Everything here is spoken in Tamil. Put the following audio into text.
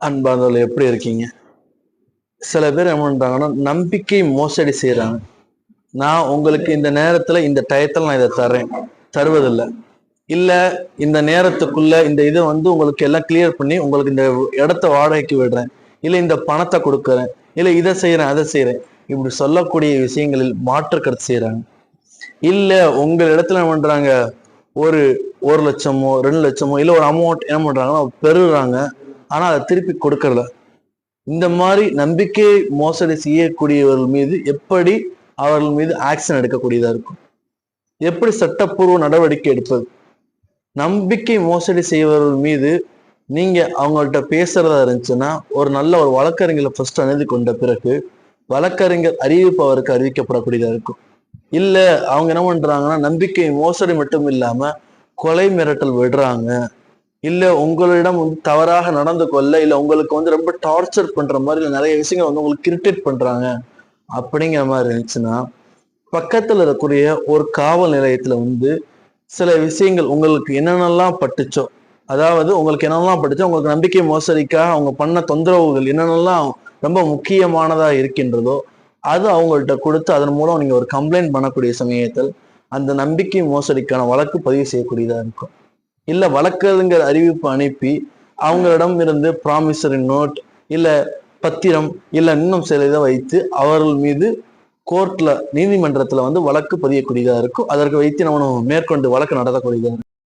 அன்பார்ந்தவர்கள் எப்படி இருக்கீங்க? சில பேர் என்ன பண்ணுறாங்கன்னா நம்பிக்கை மோசடி செய்கிறாங்க நான் உங்களுக்கு இந்த நேரத்தில் இந்த டயத்தில் நான் இதை தரேன் தருவதில்லை. இல்லை இந்த நேரத்துக்குள்ள இந்த இதை வந்து உங்களுக்கு எல்லாம் கிளியர் பண்ணி உங்களுக்கு இந்த இடத்த வாடகைக்கு விடுறேன். இல்லை இந்த பணத்தை கொடுக்குறேன். இல்லை இதை செய்கிறேன் அதை செய்கிறேன் இப்படி சொல்லக்கூடிய விஷயங்களில் மாற்று கருத்து செய்கிறாங்க இல்லை உங்கள் இடத்துல என்ன பண்ணுறாங்க ஒரு ஒரு லட்சமோ ரெண்டு லட்சமோ இல்லை ஒரு அமௌண்ட் என்ன பண்ணுறாங்கன்னா பெறுறாங்க. ஆனா அதை திருப்பி கொடுக்கறல இந்த மாதிரி நம்பிக்கை மோசடி செய்யக்கூடியவர்கள் மீது எப்படி அவர்கள் மீது ஆக்ஷன் எடுக்கக்கூடியதா இருக்கும்? எப்படி சட்டப்பூர்வ நடவடிக்கை எடுப்பது? நம்பிக்கை மோசடி செய்வர்கள் மீது நீங்க அவங்கள்ட்ட பேசுறதா இருந்துச்சுன்னா ஒரு நல்ல ஒரு வழக்கறிஞரை ஃபர்ஸ்ட் அணுதி கொண்ட பிறகு வழக்கறிஞர் அறிவிப்பு அவருக்கு அறிவிக்கப்படக்கூடியதா இருக்கும். இல்ல அவங்க என்ன பண்றாங்கன்னா நம்பிக்கை மோசடி மட்டும் இல்லாம கொலை மிரட்டல் விடுறாங்க. இல்ல உங்களிடம் வந்து தவறாக நடந்து கொள்ள இல்ல உங்களுக்கு வந்து ரொம்ப டார்ச்சர் பண்ற மாதிரி இல்லை நிறைய விஷயங்கள் வந்து உங்களுக்கு கிரிட்டேட் பண்றாங்க அப்படிங்கிற மாதிரி இருந்துச்சுன்னா பக்கத்துல இருக்கக்கூடிய ஒரு காவல் நிலையத்துல வந்து சில விஷயங்கள் உங்களுக்கு என்னென்னலாம் பட்டுச்சோ அதாவது உங்களுக்கு என்னென்னலாம் பட்டுச்சோ உங்களுக்கு நம்பிக்கை மோசடிக்காக அவங்க பண்ண தொந்தரவுகள் என்னென்னலாம் ரொம்ப முக்கியமானதா இருக்கின்றதோ அது அவங்கள்ட்ட கொடுத்து அதன் மூலம் நீங்க ஒரு கம்ப்ளைண்ட் பண்ணக்கூடிய சமயத்தில் அந்த நம்பிக்கை மோசடிக்கான வழக்கு பதிவு செய்யக்கூடியதா இருக்கும். இல்ல வழக்கறிஞர் அறிவிப்பு அனுப்பி அவங்களிடம் இருந்து ப்ராமிசரி நோட் இல்ல பத்திரம் இல்ல இன்னும் சில இதை வைத்து அவர்கள் மீது கோர்ட்ல நீதிமன்றத்துல வந்து வழக்கு பதியக்கூடியதா இருக்கும் அதற்கு வைத்து நம்ம மேற்கொண்டு வழக்கு நடத்தக்கூடியதா இருக்கும்